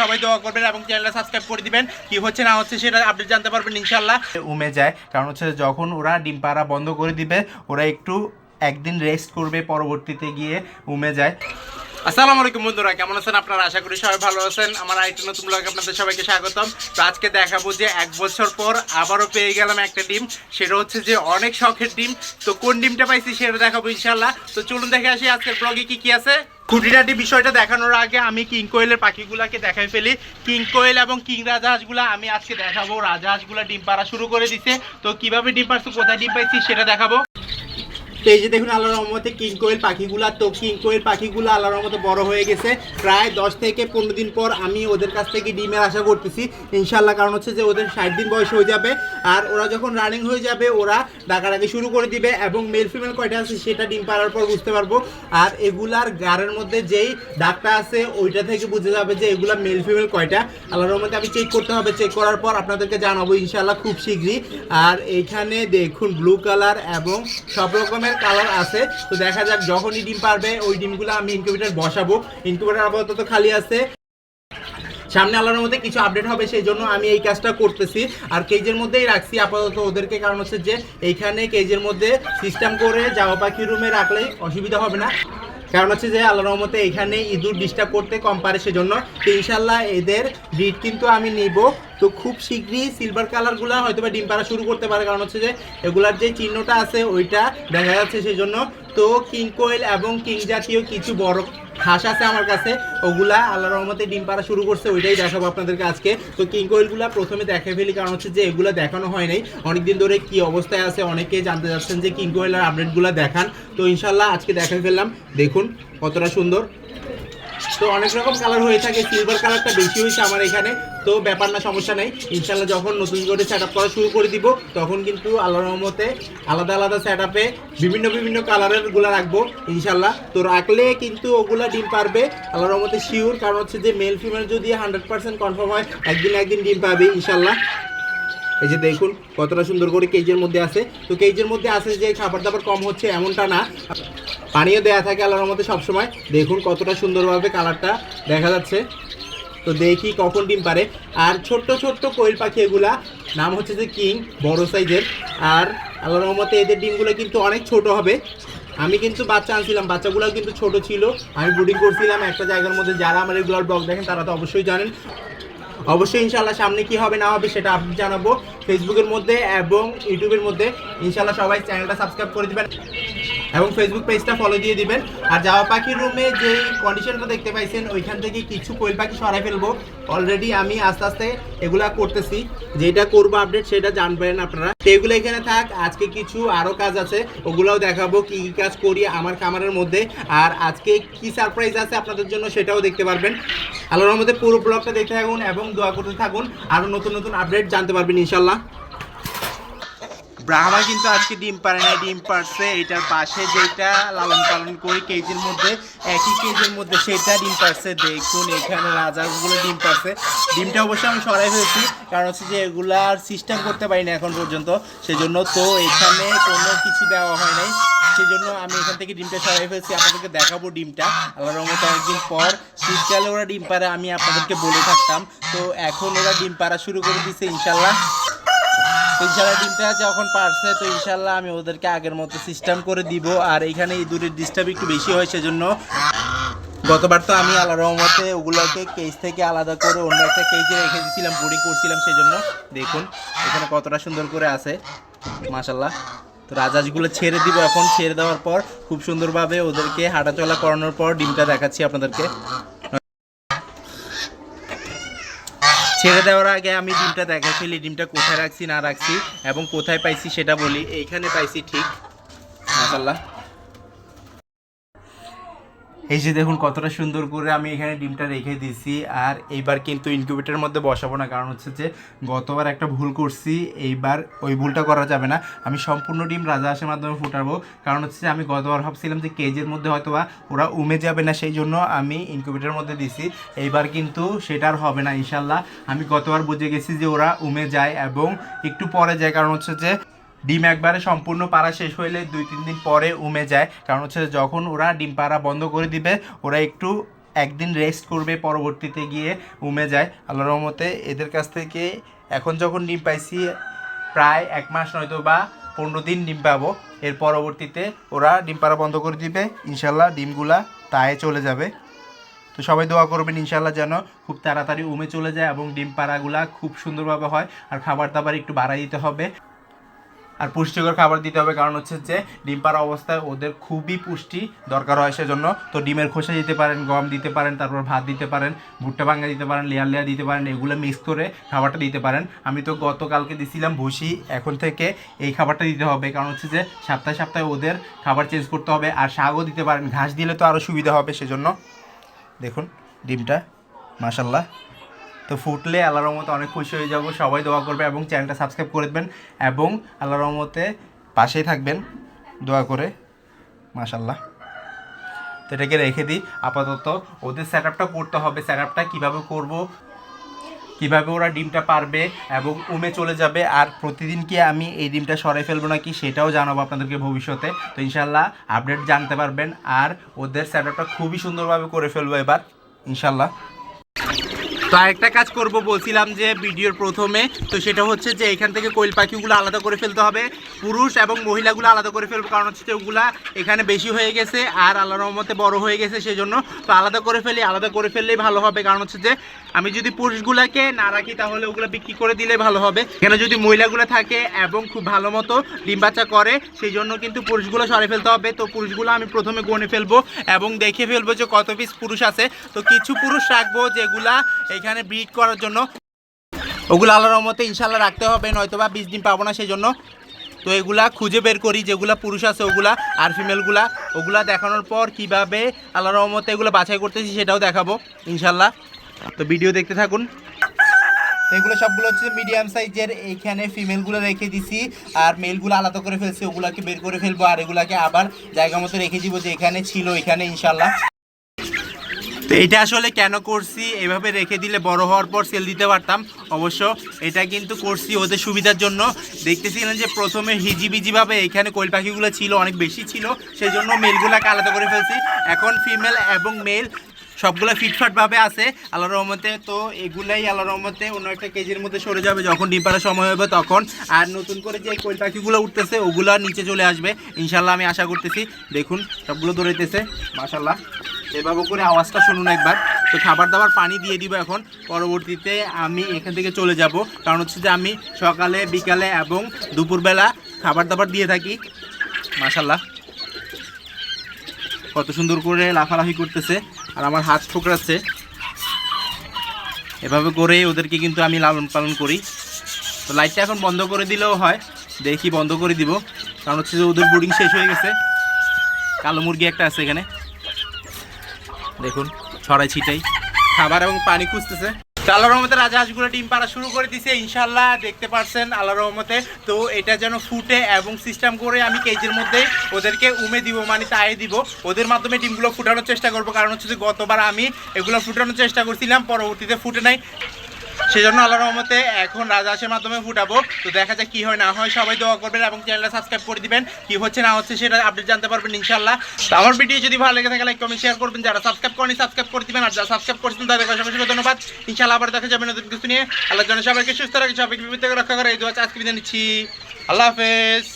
সবাই দোয়া করবেন এবং চ্যানেলটা সাবস্ক্রাইব করে দিবেন। কি হচ্ছে না হচ্ছে সেটা আপডেট জানতে পারবেন ইনশাল্লাহ উমে যায়, কারণ হচ্ছে যখন ওরা ডিম পাড়া বন্ধ করে দিবে, ওরা একটু একদিন রেস্ট করবে পরবর্তীতে গিয়ে উমে যায়। আসসালামু আলাইকুম বন্ধুরা, কেমন আছেন আপনারা? আশা করি সবাই ভালো আছেন। আমার আরেকটা নতুন ব্লগে আপনাদের সবাইকে স্বাগতম। তো আজকে দেখাবো যে এক বছর পর আবারও পেয়ে গেলাম একটা ডিম। সেটা হচ্ছে যে অনেক শখের ডিম। তো কোন ডিমটা পাইছি সেটা দেখাবো ইনশাল্লাহ তো চলুন দেখে আসি আজকের ব্লগে কি কি আছে। খুঁটিনাটি বিষয়টা দেখানোর আগে আমি কিং কোয়েলের পাখিগুলাকে দেখাই ফেলি। কিং কোয়েল এবং কিং রাজহাঁসগুলা আমি আজকে দেখাবো। রাজহাঁসগুলা ডিম পাড়া শুরু করে দিছে। তো কীভাবে ডিম পারছে কোথায় ডিম পাইছি সেটা দেখাবো। তো দেখুন আল্লাহর রহমতে কিং কোয়েল পাখিগুলা, তো কিং কোয়েল পাখিগুলো আল্লাহর রহমতে বড় হয়ে গেছে। প্রায় দশ থেকে পনেরো দিন পর আমি ওদের কাছ থেকে ডিমের আশা করতেছি ইনশাল্লাহ কারণ হচ্ছে যে ওদের ষাট দিন বয়স হয়ে যাবে, আর ওরা যখন রানিং হয়ে যাবে, ওরা ডাকাডাকি শুরু করে দিবে এবং মেল ফিমেল কয়টা আছে সেটা ডিম পাড়ার পর বুঝতে পারব। আর এগুলার গাড়ের মধ্যে যেই ডাকটা আছে, ওইটা থেকে বুঝে যাবে যে এগুলা মেল ফিমেল কয়টা। আল্লাহর রহমতে আমি চেক করতে হবে চেক করার পর আপনাদেরকে জানাব ইনশাল্লাহ খুব শীঘ্রই। আর এইখানে দেখুন ব্লু কালার এবং সব রকমের কালার আছে। তো দেখা যাক যখনই ডিম পারবে, ওই ডিমগুলো আমি ইনকিউবেটার বসাবো। ইনকিউবেটার আপাতত খালি আছে। সামনে আল্লাহর মধ্যে কিছু আপডেট হবে, সেই জন্য আমি এই কাজটা করতেছি। আর কেজের মধ্যেই রাখছি আপাতত ওদেরকে, কারণ হচ্ছে যে, এইখানে কেজের মধ্যে সিস্টেম করে যাওয়া পাখি রুমে রাখলেই অসুবিধা হবে না। কারণ হচ্ছে যে আল্লাহ রহমতে এখানে ইঁদুর ডিস্টার্ব করতে কম পারে সেজন্য। তো ইনশাল্লাহ এদের ব্রিড কিন্তু আমি নিব। তো খুব শীঘ্রই সিলভার কালারগুলো হয়তো বা ডিম পাড়া শুরু করতে পারে। কারণ হচ্ছে যে এগুলার যে চিহ্নটা আছে, ওইটা দেখা যাচ্ছে সেজন্য। তো কিং কোয়েল এবং কিং জাতীয় কিছু বড় হাঁস আছে আমার কাছে, ওগুলা আল্লাহ রহমতে ডিম পাড়া শুরু করছে, ওইটাই দেখাবো আপনাদেরকে আজকে। তো কিং কোয়েলগুলা প্রথমে দেখে ফেলি, কারণ হচ্ছে যে এগুলো দেখানো হয় নাই। অনেকদিন ধরে কি অবস্থায় আছে, অনেকে জানতে চাচ্ছেন যে কিং কোয়েলের আপডেটগুলো দেখান। তো ইনশাল্লাহ আজকে দেখে ফেললাম। দেখুন কতটা সুন্দর। তো অনেক রকম কালার হয়ে থাকে সিলভার কালারটা বেশি হয়েছে আমার এখানে, তো ব্যাপার না, সমস্যা নেই। ইনশাল্লাহ যখন নতুন করে সেট আপ করা শুরু করে দিব, তখন কিন্তু আল্লাহ রহমতে আলাদা আলাদা সেট আপে বিভিন্ন বিভিন্ন কালারেরগুলা রাখব ইনশাল্লাহ তো রাখলে কিন্তু ওগুলা ডিম পারবে, আল্লাহ রহমতে শিওর কারণ হচ্ছে যে মেল ফিমেল যদি হান্ড্রেড পার্সেন্ট কনফার্ম হয়, একদিন একদিন ডিম পাবে ইনশাল্লাহ এই যে দেখুন, কতটা সুন্দর করে কেজের মধ্যে আছে। তো কেজের মধ্যে আছে যে খাবার দাবার কম হচ্ছে, এমনটা না। পানিও দেয়া থাকে আল্লাহর মধ্যে সবসময়। দেখুন কতটা সুন্দরভাবে কালারটা দেখা যাচ্ছে। তো দেখি কখন ডিম পারে। আর ছোট্ট ছোট্ট কোয়েল পাখি এগুলা, নাম হচ্ছে যে কিং, বড় সাইজের। আর আল্লাহর রহমতে এদের ডিমগুলো কিন্তু অনেক ছোট হবে। আমি কিন্তু বাচ্চা আনছিলাম বাচ্চাগুলো কিন্তু ছোট ছিল। আমি ব্রিডিং করছিলাম একটা জায়গার মধ্যে। যারা আমার রেগুলার ব্লগ দেখেন, তারা তো অবশ্যই জানেন। অবশ্যই ইনশাল্লাহ সামনে কি হবে, না হবে, সেটা আপনি জানাব। ফেসবুকের মধ্যে এবং ইউটিউবের মধ্যে। ইনশাল্লাহ সবাই চ্যানেলটা সাবস্ক্রাইব করে দিবেন। এবং ফেসবুক পেজটা ফলো দিয়ে দিবেন। আর যাওয়া পাখির রুমে যে কন্ডিশনটা দেখতে পাইছেন, ওইখান থেকে কিছু কোয়েল পাখি সরাই ফেলব। অলরেডি আমি আস্তে আস্তে এগুলা করতেছি। যেটা করব আপডেট সেটা জানবেন আপনারা। তো এগুলো এখানে থাক, আজকে কিছু আরও কাজ আছে, ওগুলাও দেখাবো, কি কি কাজ করি আমার কামারের মধ্যে। আর আজকে কি সারপ্রাইজ আছে আপনাদের জন্য সেটাও দেখতে পারবেন। আল্লাহর মধ্যে পুরো ব্লগটা দেখতে থাকুন এবং দোয়া করতে থাকুন। আরও নতুন নতুন আপডেট জানতে পারবেন ইনশাল্লাহ ব্রাহ্মা কিন্তু আজকে ডিম পারে না ডিম পারছে, এটার পাশে যেটা লালন পালন করি কেজির মধ্যে, একই কেজির মধ্যে সেটা ডিম পারছে। দেখুন, এখানে রাজাগুলো ডিম পারছে। ডিমটা অবশ্যই আমি সরাই ফেলছি, কারণ হচ্ছে যে এগুলা আর সিস্টেম করতে পারি না এখন পর্যন্ত। সেজন্য তো এখানে কোনো কিছু দেওয়া হয় নাই। সেজন্য আমি এখান থেকে ডিমটা সরাই ফেলছি, আপনাদেরকে দেখাবো ডিমটা। আল্লাহর রহমতে অনেকদিন পর শীতকালে ওরা ডিম পারে, আমি আপনাদেরকে বলে থাকতাম। তো এখন ওরা ডিম পাড়া শুরু করে দিচ্ছে ইনশাল্লাহ ইনশাল্লাহ ডিমটা যখন পারছে, তো ইনশাল্লাহ আমি ওদেরকে আগের মতো সিস্টেম করে দিব। আর এখানে ইঁদুরের ডিস্টার্ব একটু বেশি হয় সেজন্য গতবার তো আমি আল্লাহ রহমতে ওগুলোকে কেজ থেকে আলাদা করে অন্য একটা কেজে রেখে দিয়েছিলাম বুড়ি করছিলাম সেজন্য। দেখুন, এখানে কতটা সুন্দর করে আছে। মাশাল্লাহ তো রাজাজগুলো ছেড়ে দিব এখন। ছেড়ে দেওয়ার পর খুব সুন্দরভাবে ওদেরকে হাঁটাচলা করানোর পর ডিমটা দেখাচ্ছি আপনাদেরকে। ছেড়ে দেওয়ার আগে আমি ডিমটা দেখা ফেলি ডিমটা কোথায় রাখছি, না রাখছি এবং কোথায় পাইছি সেটা বলি। এইখানে পাইছি ঠিক মাশাল্লাহ এই যে দেখুন, কতটা সুন্দর করে আমি এখানে ডিমটা রেখে দিছি আর এইবার কিন্তু ইনকিউবেটরের মধ্যে বসাবো না, কারণ হচ্ছে যে গতবার একটা ভুল করছি, এইবার ওই ভুলটা করা যাবে না। আমি সম্পূর্ণ ডিম রাজা হাঁসের মাধ্যমে ফুটাবো, কারণ হচ্ছে আমি গতবার ভাবছিলাম যে কেজের মধ্যে হয়তো বা ওরা উমে যাবে না, সেই জন্য আমি ইনকিউবেটরের মধ্যে দিছি এইবার কিন্তু সেটা আর হবে না ইনশাল্লাহ আমি গতবার বুঝে গেছি যে ওরা উমে যায় এবং একটু পরে যায়, কারণ হচ্ছে যে ডিম একবারে সম্পূর্ণ পাড়া শেষ হইলে দুই, তিন দিন পরে উমে যায়। কারণ হচ্ছে যখন ওরা ডিম পাড়া বন্ধ করে দিবে, ওরা একটু একদিন রেস্ট করবে, পরবর্তীতে গিয়ে উমে যায়। আল্লাহ রহমতে এদের কাছ থেকে এখন যখন ডিম পাইছি, প্রায় এক মাস নয়তো বা পনেরো দিন ডিম পাবো। এর পরবর্তীতে ওরা ডিম পাড়া বন্ধ করে দিবে। ইনশাল্লাহ ডিমগুলা তায়ে চলে যাবে। তো সবাই দোয়া করবেন ইনশাল্লাহ যেন খুব তাড়াতাড়ি উমে চলে যায় এবং ডিম পাড়াগুলা খুব সুন্দরভাবে হয়। আর খাবার দাবার একটু বাড়াই দিতে হবে। আর পুষ্টিকর খাবার দিতে হবে, কারণ হচ্ছে যে ডিম পাড়া অবস্থায় ওদের খুবই পুষ্টি দরকার হয় সেজন্য। তো ডিমের খোসা দিতে পারেন, গম দিতে পারেন, তারপর ভাত দিতে পারেন, ভুট্টা ভাঙা দিতে পারেন, লেয়ার লেয়ার দিতে পারেন, এগুলো মিক্স করে খাবারটা দিতে পারেন। আমি তো গতকালকে দিছিলাম ভুসি, এখন থেকে এই খাবারটা দিতে হবে, কারণ হচ্ছে যে সপ্তাহে সপ্তাহে ওদের খাবার চেঞ্জ করতে হবে আর শাকও দিতে পারেন। ঘাস দিলে তো আরও সুবিধা হবে সেজন্য। দেখুন, ডিমটা মাশাল্লাহ তো ফুটলে আল্লাহ রহমতে অনেক খুশি হয়ে যাব। সবাই দোয়া করবে এবং চ্যানেলটা সাবস্ক্রাইব করে দেবেন এবং আল্লাহ রহমতে পাশেই থাকবেন। দোয়া করে মাশাল্লাহ তো এটাকে রেখে দিই। আপাতত ওদের সেট আপটা করতে হবে। সেট আপটা কীভাবে করব, কীভাবে ওরা ডিমটা পারবে এবং উমে চলে যাবে আর প্রতিদিন কি আমি এই ডিমটা সরাই ফেলব নাকি সেটাও জানাব আপনাদেরকে ভবিষ্যতে। তো ইনশাল্লাহ আপডেট জানতে পারবেন আর ওদের সেট আপটা খুবই সুন্দরভাবে করে ফেলব এবার ইনশাল্লাহ তো আরেকটা কাজ করব, বলছিলাম যে ভিডিওর প্রথমে, তো সেটা হচ্ছে যে এখান থেকে কোয়েল পাখিগুলো আলাদা করে ফেলতে হবে, পুরুষ এবং মহিলাগুলো আলাদা করে ফেলব, কারণ হচ্ছে ওগুলা এখানে বেশি হয়ে গেছে আর আল্লাহ রহমতে বড় হয়ে গেছে সেজন্য, তো আলাদা করে ফেলি, আলাদা করে ফেললেই ভালো হবে, কারণ হচ্ছে যে আমি যদি পুরুষগুলাকে না রাখি, তাহলে ওগুলো বিক্রি করে দিলে ভালো হবে। এখানে যদি মহিলাগুলো থাকে এবং খুব ভালো মতো ডিম বাচ্চা করে সেই জন্য কিন্তু পুরুষগুলো সরে ফেলতে হবে। তো পুরুষগুলো আমি প্রথমে গনে ফেলব এবং দেখে ফেলব যে কত পিস পুরুষ আছে। তো কিছু পুরুষ রাখব যেগুলা এখানে ব্রিড করার জন্য। ওগুলো আল্লাহর রহমতে ইনশাল্লাহ রাখতে হবে নয়তো বা বিশ দিন পাবো না সেই জন্য তো এগুলা খুঁজে বের করি, যেগুলা পুরুষ আছে ওগুলা আর ফিমেলগুলা ওগুলা দেখানোর পর কীভাবে আল্লাহর রহমতে এগুলো বাছাই করতেছি সেটাও দেখাবো ইনশাল্লাহ তো ভিডিও দেখতে থাকুন। এগুলো সবগুলো হচ্ছে মিডিয়াম সাইজের এইখানে ফিমেলগুলো রেখে দিছি। আর মেলগুলো আলাদা করে ফেলছি। ওগুলাকে বের করে ফেলব। আর এগুলাকে আবার জায়গা মতো রেখে দিব যে এখানে ছিল, এখানে ইনশাল্লাহ তো এটা আসলে কেন করছি? এভাবে রেখে দিলে বড় হওয়ার পর সেল দিতে পারতাম। অবশ্য এটা কিন্তু করছি ওদের সুবিধার জন্য। দেখতেছিলেন যে প্রথমে হিজিবিজিভাবে এখানে কোয়েল পাখিগুলো ছিল, অনেক বেশি ছিল। সেই জন্য মেলগুলোকে আলাদা করে ফেলছি। এখন ফিমেল এবং মেল সবগুলো ফিটফাটভাবে আছে আল্লাহ রহমতে। তো এগুলাই আল্লাহ রহমতে অন্য একটা কেজির মধ্যে সরে যাবে, যখন ডিম পাড়ার সময় হবে তখন। আর নতুন করে যে কোয়েল পাখিগুলো উঠতেছে, ওগুলো নিচে চলে আসবে। ইনশাল্লাহ আমি আশা করতেছি, দেখুন, সবগুলো দৌড়াইতেছে মাশাল্লাহ এভাবে করে আওয়াজটা শুনুন একবার। তো খাবার দাবার পানি দিয়ে দিব এখন। পরবর্তীতে আমি এখান থেকে চলে যাব। কারণ হচ্ছে যে আমি সকালে, বিকালে এবং দুপুরবেলা খাবার দাবার দিয়ে থাকি। মাশাল্লাহ কত সুন্দর করে লাফালাফি করতেছে। আর আমার হাত ঠোকরাচ্ছে। এভাবে করে ওদেরকে কিন্তু আমি লালন পালন করি। তো লাইটটা এখন বন্ধ করে দিলেও হয়। দেখি বন্ধ করে দিব। কারণ হচ্ছে যে ওদের বোর্ডিং শেষ হয়ে গেছে। কালো মুরগি একটা আছে এখানে। দেখুন, ছড়াই ছিটাই। খাবার এবং পানি খুঁজতেছে। আল্লাহ রহমতে রাজা হাঁসগুলো ডিম পাড়া শুরু করে দিছে ইনশাল্লাহ দেখতে পারছেন আল্লাহ রহমতে। তো এটা যেন ফুটে এবং সিস্টেম করে আমি কেজির মধ্যে ওদেরকে উমে দিব মানে তাই দিব। ওদের মাধ্যমে ডিমগুলো ফুটানোর চেষ্টা করব, কারণ হচ্ছে গতবার আমি এগুলো ফুটানোর চেষ্টা করছিলাম, পরবর্তীতে ফুটে নাই। সেজন্য আল্লাহ রহমতে এখন রাজহাঁসের মাধ্যমে ফুটাবো তো দেখা যাক কি হয়, না হয় সবাই দোয়া করবেন এবং চ্যানেলটা সাবস্ক্রাইব করে দিবেন। কি হচ্ছে, না হচ্ছে সেটা আপডেট জানতে পারবেন ইনশাল্লাহ তো আমার ভিডিও যদি ভালো লেগে থাকে লাইক কমেন্ট শেয়ার করবেন। যারা সাবস্ক্রাইব করেনি সাবস্ক্রাইব করে দিবেন। আর যারা সাবস্ক্রাইব করছেন সবাই সবাই ধন্যবাদ। ইনশাল্লাহ আবার দেখা যাবে নতুন কিছু নিয়ে। আল্লাহ জন্য সবাইকে সুস্থ রাখে, সবাইকে বিপদ থেকে রক্ষা করে। এই দোয়া আজকে বিদায় নিচ্ছি। আল্লাহ হাফেজ।